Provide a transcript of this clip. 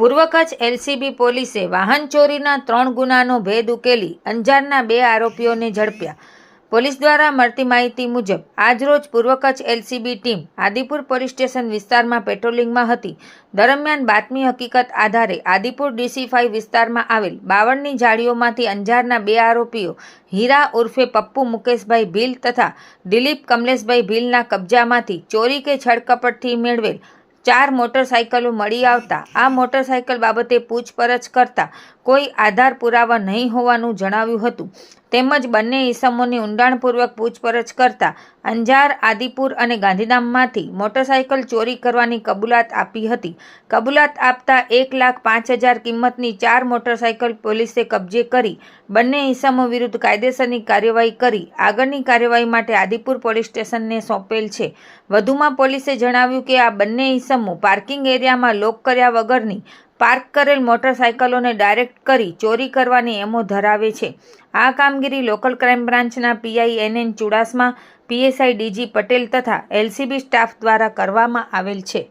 પૂર્વ કચ્છ એલસીબી પોલીસે વાહન ચોરીના ત્રણ ગુનાનો ભેદ ઉકેલી અંજારના બે આરોપીઓને ઝડપ્યા. પોલીસ દ્વારા મળતી માહિતી મુજબ, આજરોજ પૂર્વ Kutch LCB team Adipur police station વિસ્તારમાં પેટ્રોલિંગમાં હતી. દરમિયાન બાતમી હકીકત આધારે આદિપુર ડીસી ફાઇવ વિસ્તારમાં આવેલ બાવળની જાળીઓમાંથી અંજારના બે આરોપીઓ હીરા ઉર્ફે પપ્પુ મુકેશભાઈ ભીલ તથા દિલીપ કમલેશભાઈ ભીલના કબજામાંથી ચોરી કે છળકપટથી મેળવેલ ચાર મોટરસાયકલો મળી આવતા. આ મોટરસાયકલ બાબતે પૂછપરછ કરતા કોઈ આધાર પુરાવા નહીં હોવાનું જણાવ્યું હતું. તેમજ બંને ઈસમોની ઊંડાણપૂર્વક પૂછપરછ કરતા અંજાર, આદિપુર અને ગાંધીધામમાંથી મોટરસાયકલ ચોરી કરવાની કબૂલાત આપી હતી. કબૂલાત આપતા એક લાખ પાંચ હજાર કિંમતની ચાર મોટરસાયકલ પોલીસે કબજે કરી, બંને ઈસમો વિરુદ્ધ કાયદેસરની કાર્યવાહી કરી, આગળની કાર્યવાહી માટે આદિપુર પોલીસ સ્ટેશનને સોંપેલ છે. વધુમાં પોલીસે જણાવ્યું કે આ બંને ઈસમો પાર્કિંગ એરિયામાં લોક કર્યા વગરની પાર્ક કરેલ મોટરસાયકલોને ડાયરેક્ટ કરી ચોરી કરવાની એમો ધરાવે છે. આ કામગીરી લોકલ ક્રાઇમ બ્રાન્ચના PI N N Chudasama PSI DG Patel તથા એલસીબી સ્ટાફ દ્વારા કરવામાં આવેલ છે.